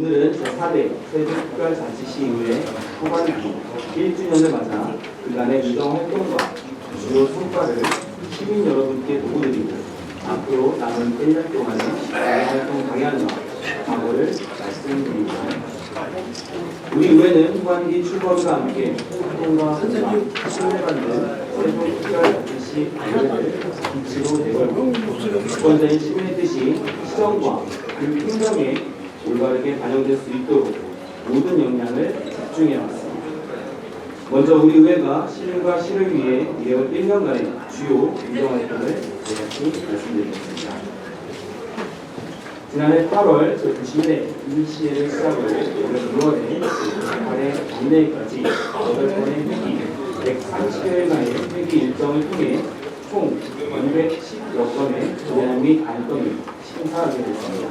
오늘은 제4대 세종특별자치시 의회 후반기 1주년을 맞아 그간의 의정 활동과 주요 성과를 시민 여러분께 보고드리고 앞으로 남은 1년 동안의 활동 방향과 각오를 말씀드립니다. 우리 의회는 후반기 출범과 함께 활동과 혼과 신뢰받는 세종특별자치시 의회를 기치로 내걸고 주권자인 시민의 뜻이 시정과 그 행정에 올바르게 반영될 수 있도록 모든 역량을 집중해 왔습니다. 먼저 우리 의회가 시민과 시를 위해 이어온 1년간의 주요 유정 활동을 제각기 말씀드리겠습니다. 지난해 8월 저 구시민의 이시회를 시작으로 올해 6월에 8회 국내까지 8번의 회기 130여일간의 회기 일정을 통해 총 210여 건의 조례안 및 안건을 심사하게 됐습니다.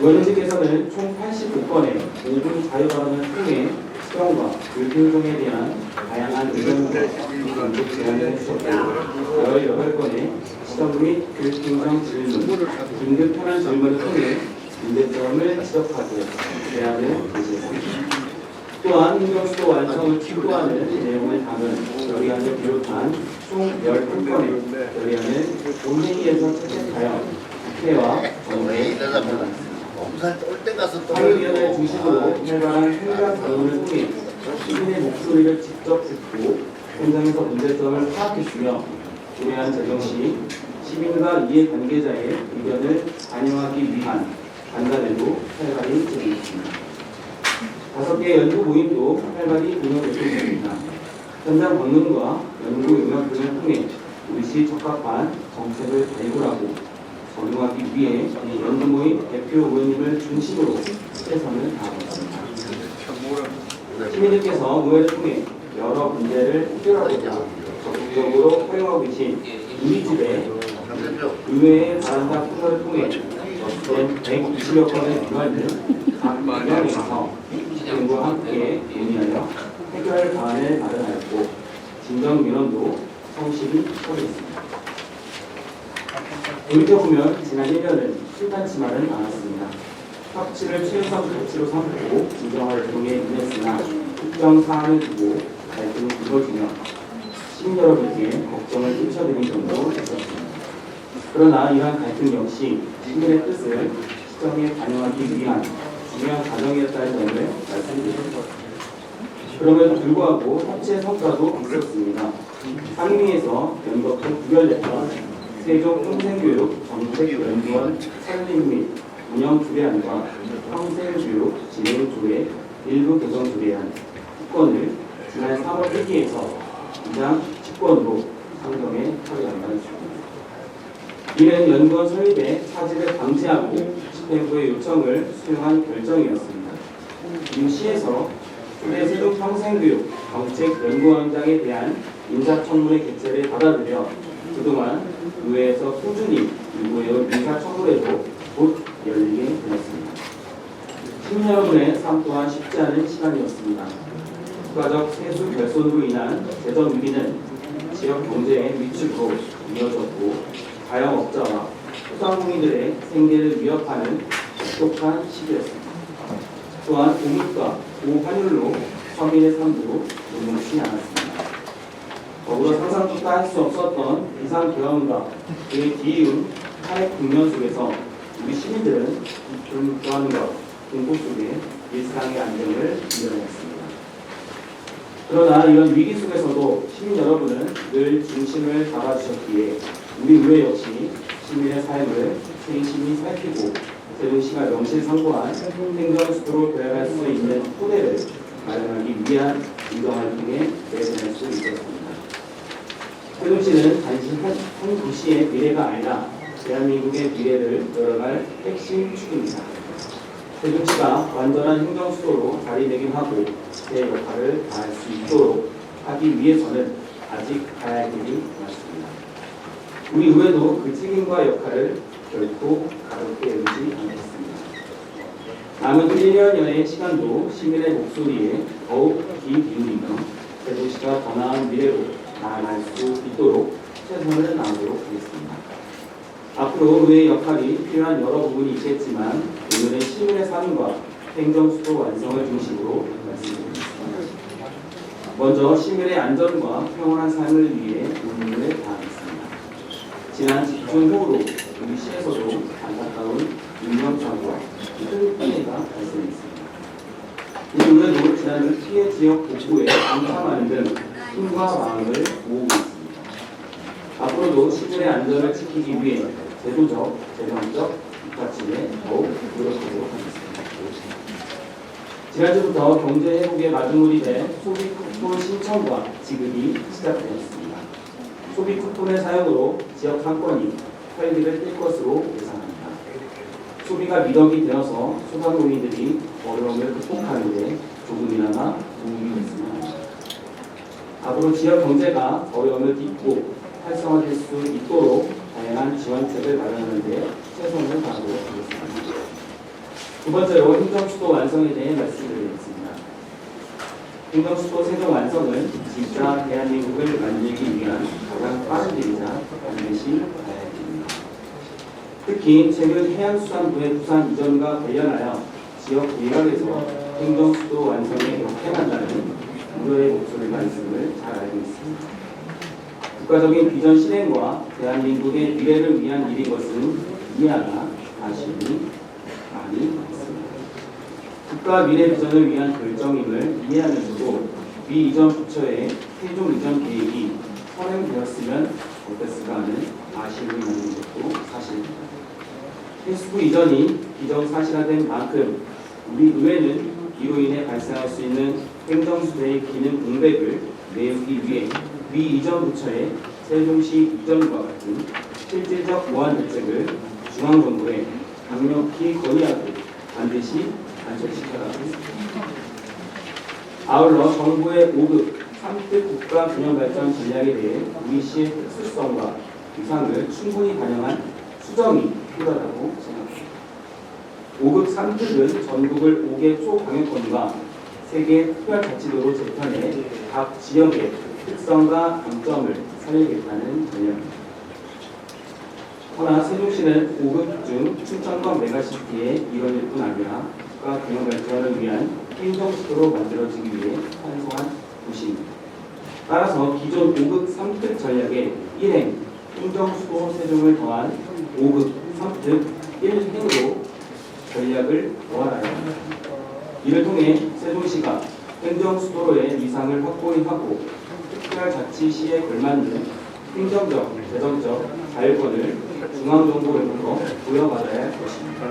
의원님께서는 총 89건의 모든 자유발언을 통해 수정과 불균형에 대한 다양한 의견과 긴급 제안을 해주셨고 18건의 시정 및 불균형 질문, 긴급 현안 질문을 통해 문제점을 지적하고 제안을 제시했습니다. 또한 행정수도 완성을 추구하는 내용을 담은 결의안을 비롯한 총 11건의 결의안을 본회의에서 채택하여 국회와 전달했습니다. 엄살 똘때 가서 또 사회위원회 중심으로 활발한 현장 방문을 통해 시민의 목소리를 직접 듣고 현장에서 문제점을 파악해주며 조례안 제정 시 시민과 이해 관계자의 의견을 반영하기 위한 간담회도 활발히 진행했습니다. 다섯 개 연구 모임도 활발히 운영되고 있습니다. 현장 방문과 연구 용역 등을 통해 우리 시 적합한 정책을 발굴하고 적용하기 위해 이 연구 모임 대표 의원님을 중심으로 최선을 다하고 있습니다. 시민들께서 의회를 통해 여러 문제를 해결하고 적극적으로 활용하고 계신 우리 집에 의회의 바란다 코너를 통해 어떤 120여 건의 기관을 각 분야에서 시민과 함께 논의하여 해결 방안을 마련하였고 진정 민원도 성실히 처리했습니다. 돌이켜보면 지난 1년은 심판치만은 않았습니다. 협치를 최우선 가치로 삼고 진정활동에 임했으나 특정 사안을 두고 갈등이 불거지며 시민 여러분께 걱정을 끼쳐드린 점도 있었습니다. 그러나 이러한 갈등 역시 시민의 뜻을 시정에 반영하기 위한 중요한 과정이었다는 점을 말씀드립니다. 그럼에도 불구하고 협치의 성과도 있었습니다. 상임위에서 연거푸 부결됐던 세종 평생교육 정책 연구원 설립 및 운영 조례안과 평생교육 진행 조례 일부 개정 조례안 특권을 지난 3월 회기에서 이장 직권으로 상정에 처리한 바 있습니다. 이는 연구원 설립에 차질을 방지하고 집행부의 요청을 수용한 결정이었습니다. 이 시에서 초대 세종 평생교육 정책연구원장에 대한 인사청문회 개최를 받아들여 그동안 의회에서 꾸준히 요구해온 인사청문회도 곧 열리게 되었습니다. 시민 여러분의 삶 또한 쉽지 않은 시간이었습니다. 국가적 세수 결손으로 인한 재정 위기는 지역 경제의 위축으로 이어졌고 자영업자와 소상공인들의 생계를 위협하는 혹독한 시기였습니다. 또한 고물가, 고환율로 서민의 삶도 녹록지 않았습니다. 더불어 상상조차 할 수 없었던 비상계엄과 그의 뒤이은 탄핵 국면 속에서 우리 시민들은 불안과 공포 속에 일상의 안정을 이뤄냈습니다. 그러나 이런 위기 속에서도 시민 여러분은 늘 중심을 잡아주셨기에 우리 의회 역시 시민의 삶을 세심히 살피고 세종시가 명실상부한 행정수도로 도약할 수 있는 토대를 마련하기 위한 유정활동에 내보낼 수 있었습니다. 세종시는 단지 한, 한 도시의 미래가 아니라 대한민국의 미래를 열어갈 핵심 축입니다. 세종시가 완전한 행정수도로 자리매김하고 제 역할을 다할 수 있도록 하기 위해서는 아직 가야 할 길이 많습니다. 우리 의회도 그 책임과 역할을 결코 가볍게 여기지 않겠습니다. 남은 1년여의 시간도 시민의 목소리에 더욱 귀 기울이며 세종시가 더 나은 미래로 나아갈 수 있도록 최선을 다하도록 하겠습니다. 앞으로 의회의 역할이 필요한 여러 부분이 있겠지만 오늘의 시민의 삶과 행정수도 완성을 중심으로 말씀드리겠습니다. 먼저 시민의 안전과 평온한 삶을 위해 운동을 다하겠습니다. 지난 집중 호우로 우리 시에서도 안타까운 인명사고와 큰 피해가 발생했습니다. 이 노래도 지난 피해 지역 복구에 동참하는 등 힘과 마음을 모으고 있습니다. 앞으로도 시민의 안전을 지키기 위해 제도적, 재정적 뒷받침에 더욱 노력하도록 하겠습니다. 지난주부터 경제 회복의 마중물이 된 소비 쿠폰 신청과 지급이 시작되었습니다. 소비 쿠폰의 사용으로 지역 상권이 활기를 띨 것으로 예상합니다. 소비가 미덕이 되어서 소상공인들이 어려움을 극복하는 데 조금이나마 도움이 됐으면 합니다. 앞으로 지역 경제가 어려움을 딛고 활성화될 수 있도록 다양한 지원책을 마련하는 데 최선을 다하도록 하겠습니다. 두 번째로 행정수도 완성에 대해 말씀드리겠습니다. 행정수도 세정 완성은 진짜 대한민국을 만들기 위한 가장 빠른 길이자 반드시 가야 됩니다. 특히 최근 해양수산부의 부산 이전과 관련하여 지역 일각에서 행정수도 완성에 역행한다는 우려의 목소리가 있음을 잘 알고 있습니다. 국가적인 비전 실행과 대한민국의 미래를 위한 일인 것은 이해하나 아쉬움이 많이 있습니다. 국가 미래 비전을 위한 결정임을 이해하면서도 미 이전 부처의 세종 이전 계획이 선행되었으면 어땠을까 하는 아쉬움이 남는 것도 사실입니다. 해수부 이전이 기정사실화된 만큼 우리 의회는 이로 인해 발생할 수 있는 행정수대의 기능 공백을 메우기 위해 미 이전 부처의 세종시 이전과 같은 실질적 보완 대책을 중앙정부에 강력히 건의하고 반드시 하겠습니다. 아울러 정부의 5급 3급 국가 균형 발전 전략에 대해 우리 시의 특수성과 위상을 충분히 반영한 수정이 필요하다고 생각합니다. 5급 3급은 전국을 5개 초강역권과 3개 특별자치도로 재편해 각 지역의 특성과 강점을 살리겠다는 전략입니다. 허나 세종시는 5급 중 춘천과 메가시티의 일원일 뿐 아니라 국가 균형 발전을 위한 행정수도로 만들어지기 위해 환송한 도시입니다. 따라서 기존 5급 3급 전략의 1행 행정수도 세종을 더한 5급 3급 1행으로 전략을 보완하여 합니다. 이를 통해 세종시가 행정수도로의 위상을 확고히 하고 특별자치시에 걸맞는 행정적, 재정적 자율권을 중앙정부로부터 부여받아야 할 것입니다.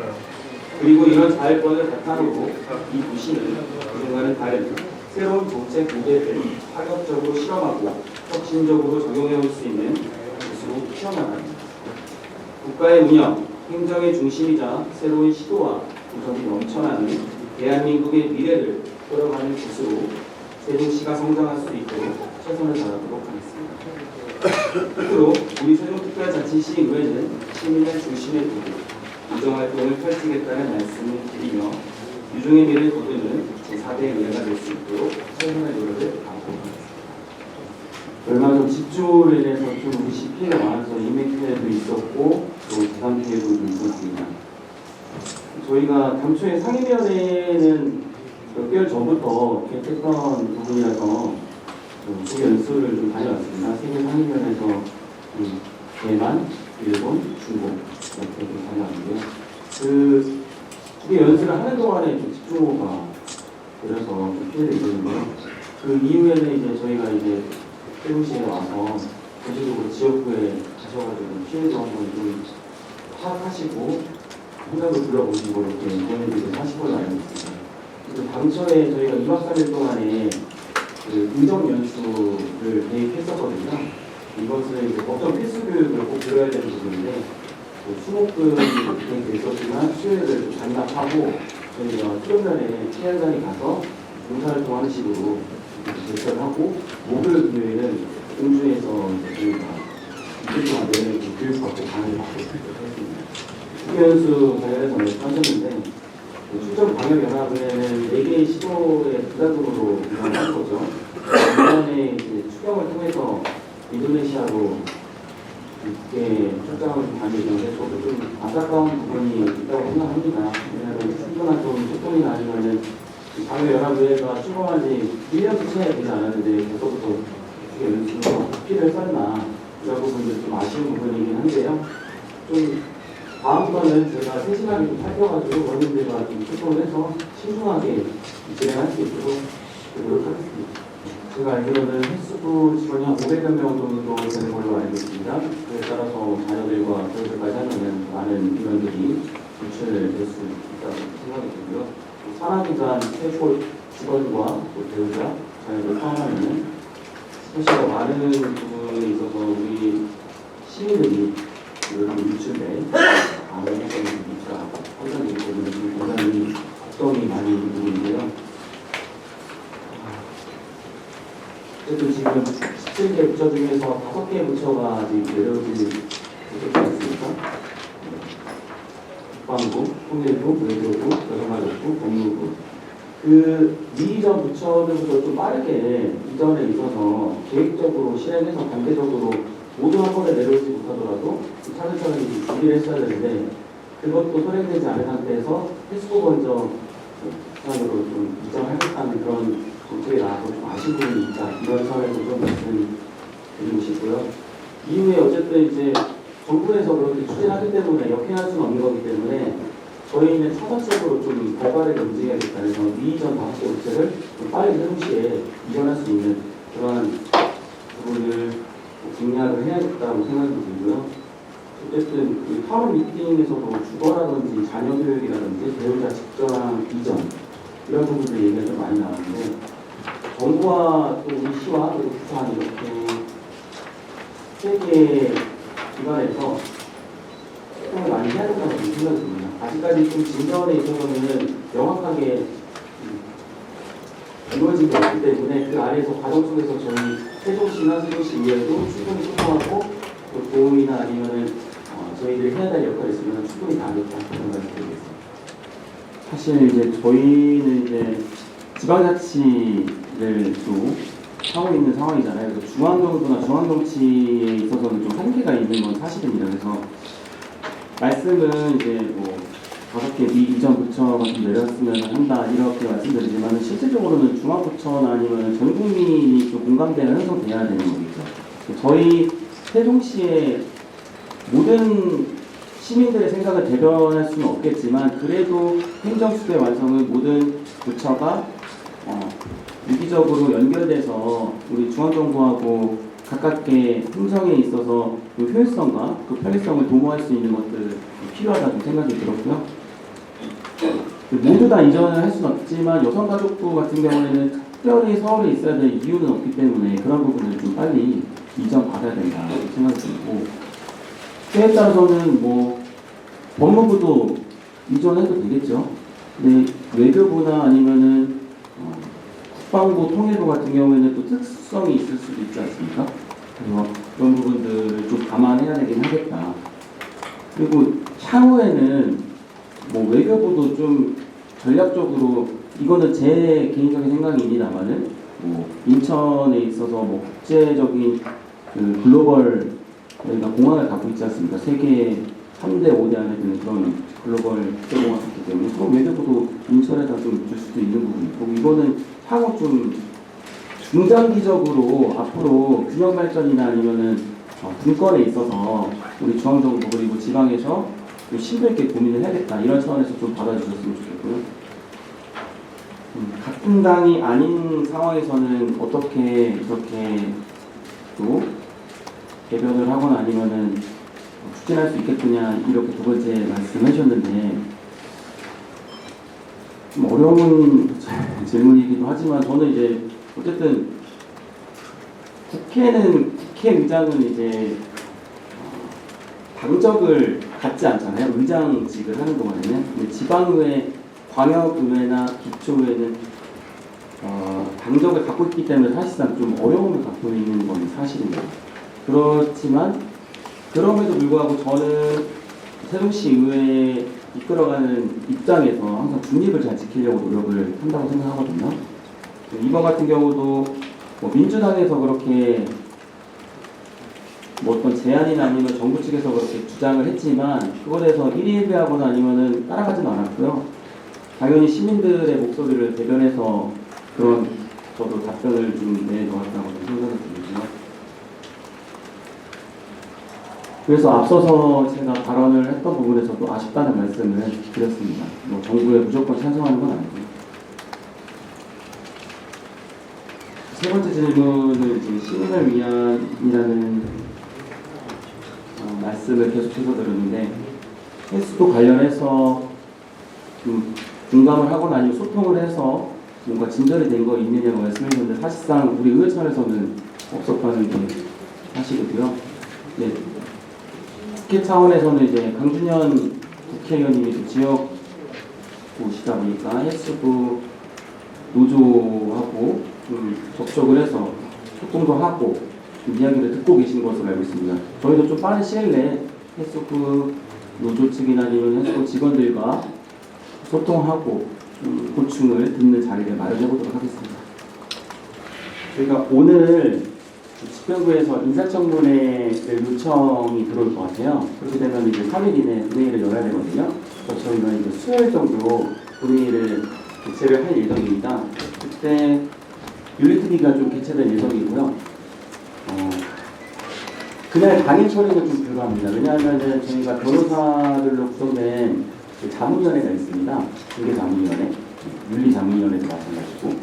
그리고 이런 자율권을 바탕으로 이 도시는 그동안은 다른 새로운 정책 모델을 파격적으로 실험하고 혁신적으로 적용해 올 수 있는 곳으로 키워나갑니다. 국가의 운영, 행정의 중심이자 새로운 시도와 도전이 넘쳐나는 대한민국의 미래를 끌어가는 곳으로 세종시가 성장할 수 있도록 최선을 다하도록 하겠습니다. 끝으로 우리 세종특별자치시 의회는 시민의 중심에 두고 이정활동을 펼치겠다는 말씀을 드리며 유종의 미를 거두는 제4대 의회가 될 수 있도록 최선의 노력을 다하도록 하겠습니다. 얼마 전 집주로 인해서 좀 우리 시 피해가 많아서 피해도 있었고 또 재산 피해도 있었습니다. 저희가 당초에 상임위원회는 몇 개월 전부터 계획했던 부분이라서 좀 소개 연수를 좀 다녀왔습니다. 세계 상임위원회에서 음, 대만, 일본, 중국 이렇게 좀 다녀왔는데요. 그 이게 연수를 하는 동안에 좀 집중호우가 그래서 좀 피해를 입었는데요. 그 이후에는 이제 저희가 이제 세종시에 와서 전체적으로 지역구에 가셔가지고 피해도 한번 좀 파악하시고 현장도 둘러보시고 이렇게 고민들을 알고 있습니다. 그래서 당초에 저희가 2박 3일 동안에 그 의정 연수를 계획했었거든요. 이것을 이제 법정 필수 교육을 꼭 들어야 되는 부분인데 그 수목금 계획돼 있었지만 수요일을 좀 반납하고 저희가 수요일날에 피해 현장에 가서 봉사활동하는 식으로 이렇게 결정을 하고 목요일 금요일은 공주에서 이제 저희가 이틀 동안 그 교육받고 강의를 받고 있습니다. 관련해서 말씀하셨는데 그 출전 방역 연합은 4개의 시도에 부단적으로 운영한 거죠. 이번에 추경을 통해서 인도네시아로 이렇게 출장을 좀 다니는데 저도 좀 안타까운 부분이 있다고 생각합니다. 왜냐하면 충분한 좀 소통이나 아니면은 당연연합의회가 출범한 지 1년도 채 되지 않았는데 벌써부터 어떻게 연습을 피를 썰나 이런 부분들 좀 아쉬운 부분이긴 한데요. 좀 다음번은 제가 세심하게 좀 살펴가지고 원님들과 좀 소통을 해서 신중하게 진행할 수 있도록 노력하겠습니다. 제가 알기로는 횟수부 직원이 한 500여 명 정도 되는 걸로 알고 있습니다. 그에 따라서 자녀들과 교육까지 하면 많은 인원들이 유출될 수 있다고 생각이 들고요. 산하기관 최고 직원과 또 배우자, 자녀들 포함하면 사실 많은 부분에 있어서 우리 시민들이 이런 유출돼 해석이 있다 판단되기 때문에 좀 굉장히 걱정이 많이 있는 부분인데요. 어쨌든 지금 17개 부처 중에서 5개 부처가 아직 내려오지 못했지 않습니까? 국방부, 통일부, 외교부, 여성가족부, 법무부 그 미이전 부처들부터 좀 빠르게 이전에 있어서 계획적으로 실행해서 단계적으로 모두 한 번에 내려오지 못하더라도 차근차근 준비를 했어야 되는데 그것도 선행되지 않은 상태에서 횟수 먼저 상으로 좀 이전하겠다는 그런 정책이 나와서 좀 아쉬운 부분이 있다. 이런 선에서 좀 말씀드리고 싶고요. 이후에 어쨌든 이제 정부에서 그렇게 추진하기 때문에 역행할 수는 없는 거기 때문에 저희는 차선적으로 좀 발빠르게 움직여야겠다. 그래서 미이전 다섯 개 업체를 좀 빠르게 동시에 이전할 수 있는 그러한 부분을 공략을 해야겠다고 생각이 들고요. 어쨌든 그 파업 미팅에서도 주거라든지 자녀 교육이라든지 배우자 직전랑 이전 이런 부분들 얘기가 좀 많이 나왔는데 정부와 또 우리 시와 부산 이렇게 세개 기관에서 많이 해야 된다고 생각이 듭니다. 아직까지 좀 진전에 있어서는 명확하게 음, 이루어진 게 없기 때문에 그 안에서 과정 속에서 저희 세종시나 세종시 이외에도 충분히 소통하고 또 도움이나 아니면은 어, 저희들이 해야 될 역할이 있으면 충분히 다하겠다 그런 말씀 드리겠습니다. 사실 이제 저희는 이제 지방자치를 또 하고 있는 상황이잖아요. 그래서 중앙정부나 중앙정치에 있어서는 좀 한계가 있는 건 사실입니다. 그래서 말씀은 이제 뭐 다섯 개미 이전 부처가 좀 내렸으면 한다 이렇게 말씀드리지만 실질적으로는 중앙부처나 아니면 전 국민이 좀 공감대가 형성돼야 되는 거겠죠. 저희 세종시의 모든 시민들의 생각을 대변할 수는 없겠지만 그래도 행정수도의 완성은 모든 부처가 어, 유기적으로 연결돼서 우리 중앙정부하고 가깝게 행정에 있어서 그 효율성과 그 편리성을 도모할 수 있는 것들 필요하다고 생각이 들었고요. 그 모두 다 이전을 할 수는 없지만 여성가족부 같은 경우에는 특별히 서울에 있어야 될 이유는 없기 때문에 그런 부분을 좀 빨리 이전 받아야 된다 생각이 들고 때에 따라서는 뭐 법무부도 이전해도 되겠죠. 근데 외교부나 아니면은 어, 국방부, 통일부 같은 경우에는 또 특성이 있을 수도 있지 않습니까? 그래서 그런 부분들을 좀 감안해야 되긴 하겠다. 그리고 향후에는 뭐 외교부도 좀 전략적으로 이거는 제 개인적인 생각입니다만은 뭐 인천에 있어서 뭐 국제적인 그 글로벌 저희가 공항을 갖고 있지 않습니까? 세계 3대 5대 안에 드는 그런 글로벌 국제공항이 있기 때문에 그럼 외교부도 인천에다 좀 줄 수도 있는 부분이고 이거는 향후 좀 중장기적으로 앞으로 균형 발전이나 아니면은 어, 분권에 있어서 우리 중앙정부 그리고 지방에서 좀 심도 있게 고민을 해야겠다 이런 차원에서 좀 받아주셨으면 좋겠고요. 음, 같은 당이 아닌 상황에서는 어떻게 이렇게 또 개변을 하거나 아니면은 추진할 수 있겠느냐 이렇게 두 번째 말씀해 주셨는데 좀 어려운 질문이기도 하지만 저는 이제 어쨌든 국회는 국회의장은 이제 어, 당적을 갖지 않잖아요. 의장직을 하는 동안에는 근데 지방의회, 광역의회나 기초의회는 어, 당적을 갖고 있기 때문에 사실상 좀 어려움을 갖고 있는 건 사실입니다. 그렇지만 그럼에도 불구하고 저는 세종시 의회 이끌어가는 입장에서 항상 중립을 잘 지키려고 노력을 한다고 생각하거든요. 이번 같은 경우도 뭐 민주당에서 그렇게 뭐 어떤 제안이나 아니면 정부 측에서 그렇게 주장을 했지만 그거에 대해서 일일비하거나 아니면은 따라가지는 않았고요. 당연히 시민들의 목소리를 대변해서 그런 저도 답변을 좀 내놓았다고 생각을 들고요. 그래서 앞서서 제가 발언을 했던 부분에서도 아쉽다는 말씀을 드렸습니다. 뭐 정부에 무조건 찬성하는 건 아니고요. 세 번째 질문은 이제 시민을 위한이라는 어, 말씀을 계속해서 들었는데 헬스도 관련해서 좀 공감을 하거나 아니면 소통을 해서 뭔가 진전이 된 거 있느냐고 말씀해 주셨는데 사실상 우리 의회차원에서는 없었다는 게 사실이고요. 네. 국회 차원에서는 이제 강준현 국회의원님이 좀 지역 오시다 보니까 헬스부 노조하고 좀 접촉을 해서 소통도 하고 좀 이야기를 듣고 계신 것으로 알고 있습니다. 저희도 좀 빠른 시일 내에 헬스부 노조 측이나 아니면 헬스부 직원들과 소통하고 좀 고충을 듣는 자리를 마련해 보도록 하겠습니다. 저희가 오늘 집행부에서 인사청문회를 요청이 들어올 것 같아요. 그렇게 되면 이제 3일 이내에 본회의를 열어야 되거든요. 그래서 저희가 이제 수요일 정도 본회의를 개최를 할 예정입니다. 그때 윤리특위가 좀 개최될 예정이고요. 어, 그날 당일 처리는 좀 불가합니다. 왜냐하면 저희가 변호사들로 구성된 그 자문위원회가 있습니다. 중개 자문위원회, 윤리 자문위원회도 마찬가지고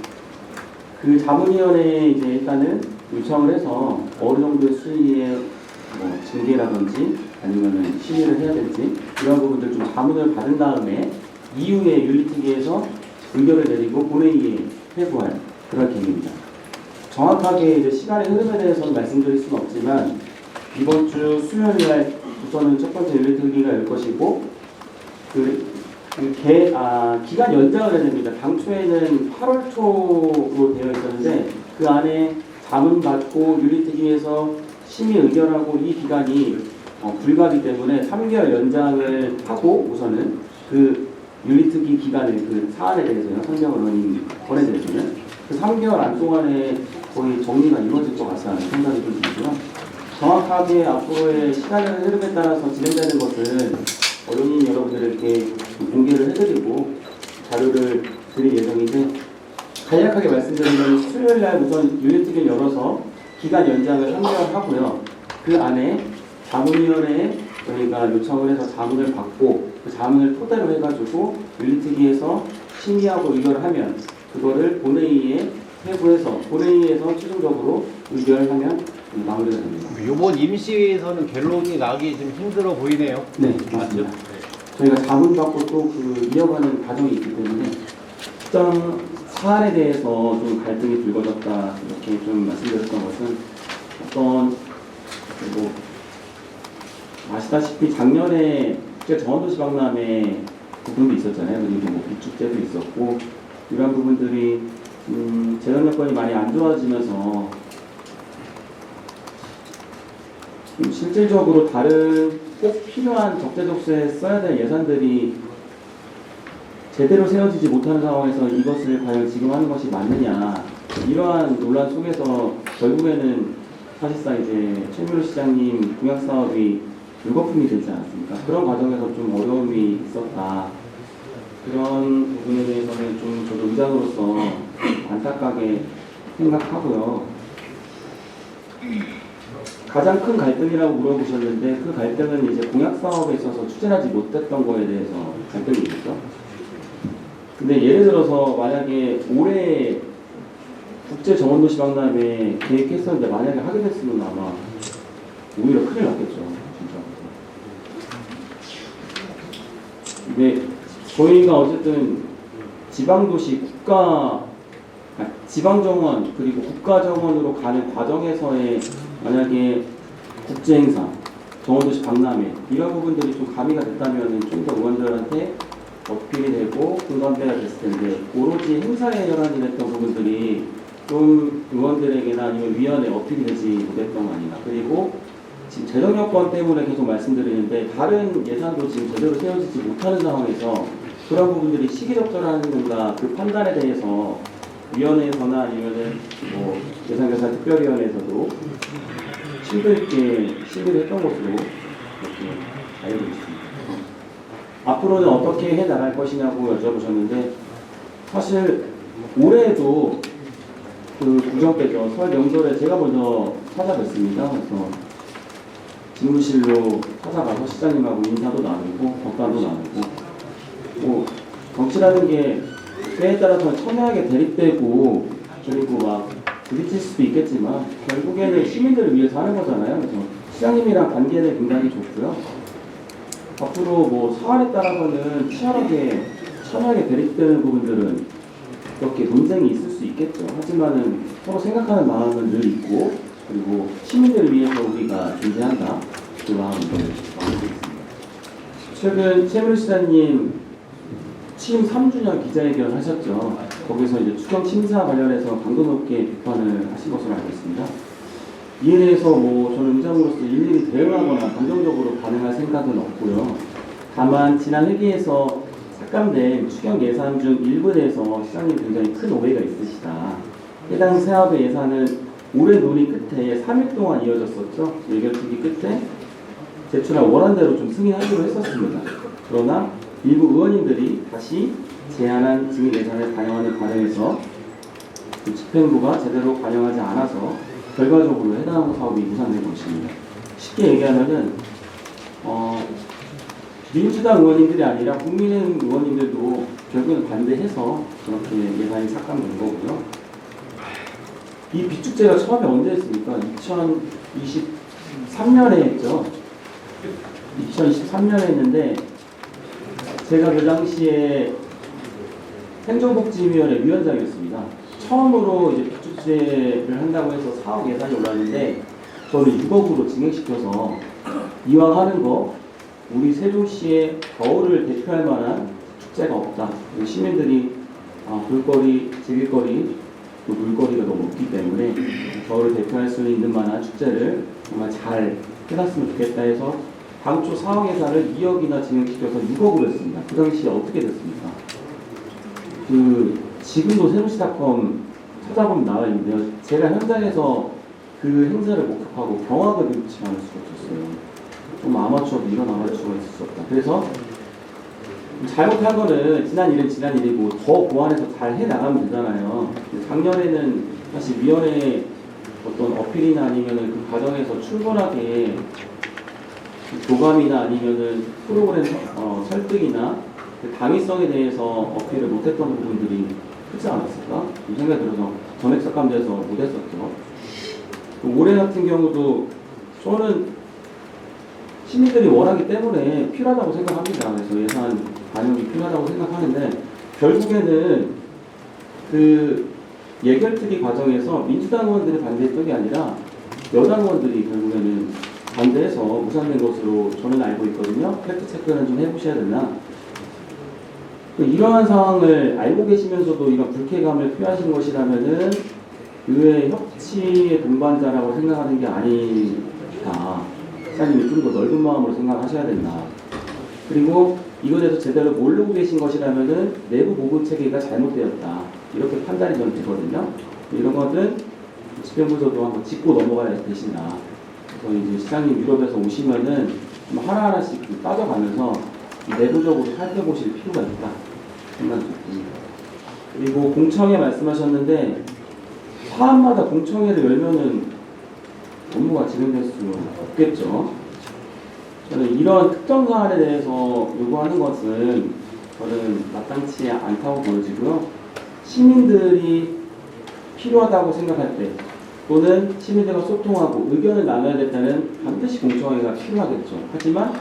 그 자문위원회에 이제 일단은 요청을 해서 어느 정도의 수위의 뭐 징계라든지 아니면은 심의를 해야 될지 이런 부분들 좀 자문을 받은 다음에 이후에 윤리특위에서 의결을 내리고 본회의에 회부할 그런 계획입니다. 정확하게 이제 시간의 흐름에 대해서는 말씀드릴 수는 없지만 이번 주 수요일 날 우선은 첫 번째 윤리특위가 열 것이고 그, 그 개, 아, 기간 연장을 해야 됩니다. 당초에는 8월 초로 되어 있었는데 그 안에 자문 받고 윤리특위에서 심의 의결하고 이 기간이 어, 불가하기 때문에 3개월 연장을 하고 우선은 그 윤리특위 기간의 그 사안에 대해서요 선정을 의원님 권해드리면 그 3개월 안 동안에 거의 정리가 이루어질 것 같다는 생각이 좀 들고요. 정확하게 앞으로의 시간의 흐름에 따라서 진행되는 것은 언론인 여러분들에게 공개를 해드리고 자료를 드릴 예정인데 간략하게 말씀드리면 수요일 날 우선 윤리특위를 열어서 기간 연장을 3개월 하고요. 그 안에 자문위원회에 저희가 요청을 해서 자문을 받고 그 자문을 토대로 해가지고 윤리특위에서 심의하고 의결을 하면 그거를 본회의에 회부해서 본회의에서 최종적으로 의결하면 마무리가 됩니다. 이번 임시회에서는 결론이 나기 좀 힘들어 보이네요. 네, 맞습니다. 저희가 자문 받고 또 그 이어가는 과정이 있기 때문에 특정 사안에 대해서 좀 갈등이 불거졌다 이렇게 좀 말씀드렸던 것은 어떤 뭐 아시다시피 작년에 국제 정원도시 박람회 부분도 있었잖아요. 그리고 뭐 비축제도 있었고 이런 부분들이 음, 재정 여건이 많이 안 좋아지면서 좀 실질적으로 다른 꼭 필요한 적재적소에 써야 될 예산들이 제대로 세워지지 못하는 상황에서 이것을 과연 지금 하는 것이 맞느냐 이러한 논란 속에서 결국에는 사실상 이제 최민호 시장님 공약 사업이 물거품이 되지 않았습니까? 그런 과정에서 좀 어려움이 있었다. 그런 부분에 대해서는 좀 저도 의장으로서 안타깝게 생각하고요. 가장 큰 갈등이라고 물어보셨는데 그 갈등은 이제 공약 사업에 있어서 추진하지 못했던 거에 대해서 갈등이겠죠. 근데 예를 들어서 만약에 올해 국제 정원도시 박람회 계획했었는데 만약에 하게 됐으면 아마 오히려 큰일 났겠죠. 진짜. 근데 저희가 어쨌든 지방도시 국가 아, 지방정원 그리고 국가정원으로 가는 과정에서의 만약에 국제행사, 정원도시 박람회 이런 부분들이 좀 가미가 됐다면 좀 더 의원들한테 어필이 되고 공감대가 됐을 텐데 오로지 행사에 혈안이 됐던 부분들이 좀 의원들에게나 아니면 위원회 어필이 되지 못했던 거 아닌가. 그리고 지금 재정 여건 때문에 계속 말씀드리는데 다른 예산도 지금 제대로 세워지지 못하는 상황에서 그런 부분들이 시기적절한가 그 판단에 대해서 위원회에서나 아니면은 뭐 예산결산 특별위원회에서도 심도 있게 시비를 했던 것으로 이렇게 알고 있습니다. 앞으로는 어떻게 해 나갈 것이냐고 여쭤보셨는데 사실 올해도 그 구정 때죠 설 명절에 제가 먼저 찾아뵀습니다. 그래서 집무실로 찾아가서 시장님하고 인사도 나누고 덕담도 나누고 뭐 정치라는 게 때에 따라서는 첨예하게 대립되고 그리고 막 부딪힐 수도 있겠지만 결국에는 시민들을 위해서 하는 거잖아요. 그래서 시장님이랑 관계는 굉장히 좋고요. 앞으로 뭐 사안에 따라서는 치열하게 첨예하게 대립되는 부분들은 이렇게 논쟁이 있을 수 있겠죠. 하지만은 서로 생각하는 마음은 늘 있고 그리고 시민들을 위해서 우리가 존재한다. 그 마음을 마음고 있습니다. 최근 최민우 시장님 취임 3주년 기자회견 하셨죠. 거기서 이제 추경 심사 관련해서 강도 높게 비판을 하신 것으로 알고 있습니다. 이에 대해서 뭐 저는 의장으로서 일일이 대응하거나 감정적으로 반응할 생각은 없고요. 다만 지난 회기에서 삭감된 추경 예산 중 일부에 대해서 시장님 굉장히 큰 오해가 있으시다. 해당 사업의 예산은 오랜 논의 끝에 3일 동안 이어졌었죠. 예결특위 끝에 제출한 원안대로 좀 승인하기로 했었습니다. 그러나 일부 의원님들이 다시 제안한 증인 예산을 반영하는 과정에서 그 집행부가 제대로 반영하지 않아서 결과적으로 해당 사업이 무산된 것입니다. 쉽게 얘기하면은 어, 민주당 의원님들이 아니라 국민의힘 의원님들도 결국은 반대해서 저렇게 예산이 삭감된 거고요. 이 비축제가 처음에 언제 했습니까? 2023년에 했죠. 2023년에 했는데 제가 그 당시에 행정복지위원회 위원장이었습니다. 처음으로 이제 비축제를 한다고 해서 사업 예산이 올랐는데 저는 6억으로 진행시켜서 이왕 하는 거 우리 세종시의 겨울을 대표할 만한 축제가 없다. 시민들이 아, 볼거리, 즐길거리, 또 놀거리가 너무 없기 때문에 겨울을 대표할 수 있는 만한 축제를 정말 잘 해놨으면 좋겠다 해서 당초 사업 예산을 2억이나 진행시켜서 6억으로 했습니다. 그 당시에 어떻게 됐습니까? 그 지금도 세종시닷컴 찾아보면 나와 있는데요. 제가 현장에서 그 행사를 목격하고 경악을 않을 수가 없었어요. 좀 아마추어도 이런 아마추어가 있을 수 없다. 그래서 잘못한 거는 지난 일은 지난 일이고 더 보완해서 잘 해 나가면 되잖아요. 작년에는 사실 위원회 어떤 어필이나 아니면은 그 과정에서 충분하게 그 교감이나 아니면은 프로그램 서- 어, 설득이나 그 당위성에 대해서 어필을 못했던 부분들이 크지 않았을까? 이 생각이 들어서 전액 삭감돼서 못했었죠. 그 올해 같은 경우도 저는 시민들이 원하기 때문에 필요하다고 생각합니다. 그래서 예산 반영이 필요하다고 생각하는데 결국에는 그 예결특위 과정에서 민주당 의원들이 반대했던 게 아니라 여당 의원들이 결국에는 반대해서 무산된 것으로 저는 알고 있거든요. 팩트 체크는 좀 해보셔야 되나. 그 이러한 상황을 알고 계시면서도 이런 불쾌감을 표하신 것이라면은 의회 협치의 동반자라고 생각하는 게 아니다. 시장님이 좀 더 넓은 마음으로 생각하셔야 된다. 그리고 이거에 대해서 제대로 모르고 계신 것이라면은 내부 보고 체계가 잘못되었다. 이렇게 판단이 좀 되거든요. 이런 것은 집행부서도 한번 짚고 넘어가야 되신다. 그래서 이제 시장님 유럽에서 오시면은 좀 하나하나씩 좀 따져가면서 내부적으로 살펴보실 필요가 있다. 생각이 듭니다. 그리고 공청회 말씀하셨는데 사안마다 공청회를 열면은 업무가 진행될 수 없겠죠. 저는 이런 특정 사안에 대해서 요구하는 것은 저는 마땅치 않다고 보여지고요. 시민들이 필요하다고 생각할 때 또는 시민들과 소통하고 의견을 나눠야 될 때는 반드시 공청회가 필요하겠죠. 하지만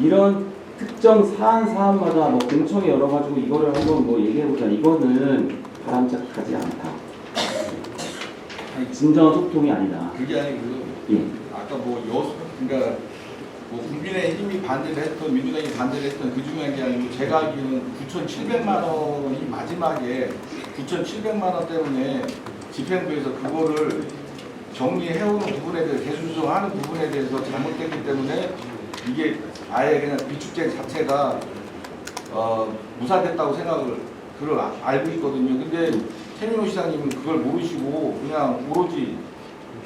이런 특정 사안 사안마다 뭐 공청회 열어가지고 이거를 한번 뭐 얘기해보자 이거는 바람직하지 않다. 진정한 소통이 아니다. 그게 아니고 예. 아까 뭐 여수 그러니까 뭐 국민의 힘이 반대를 했던 민주당이 반대를 했던 그 중요한 게 아니고 제가 알기로는 9,700만 원이 마지막에 9,700만 원 때문에 집행부에서 그거를 정리해오는 부분에 대해서 대수조정하는 부분에 대해서 잘못됐기 때문에 이게 아예 그냥 비축제 자체가 어, 무산됐다고 생각을 그걸 아- 알고 있거든요. 근데 최민호 시장님은 그걸 모르시고 그냥 오로지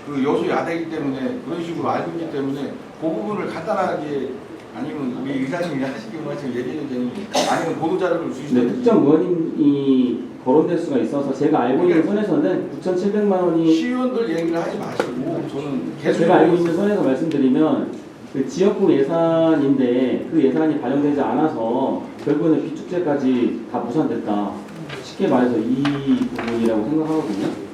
그 여수 야대이기 때문에 그런 식으로 알고 있기 때문에 그 부분을 간단하게 아니면 우리 의사님이 하시기 원하시면 얘기해 되니 아니면 보도 자료를 네, 주시든지 특정 의원님이 거론될 수가 있어서 제가 알고 있는 선에서는 9,700만 원이 시의원들 얘기를 하지 마시고 저는 계속 제가 알고 있는 선에서 말씀드리면 그 지역구 예산인데 그 예산이 반영되지 않아서 결국에는 비축제까지 다 무산됐다. 쉽게 말해서 이 부분이라고 생각하거든요.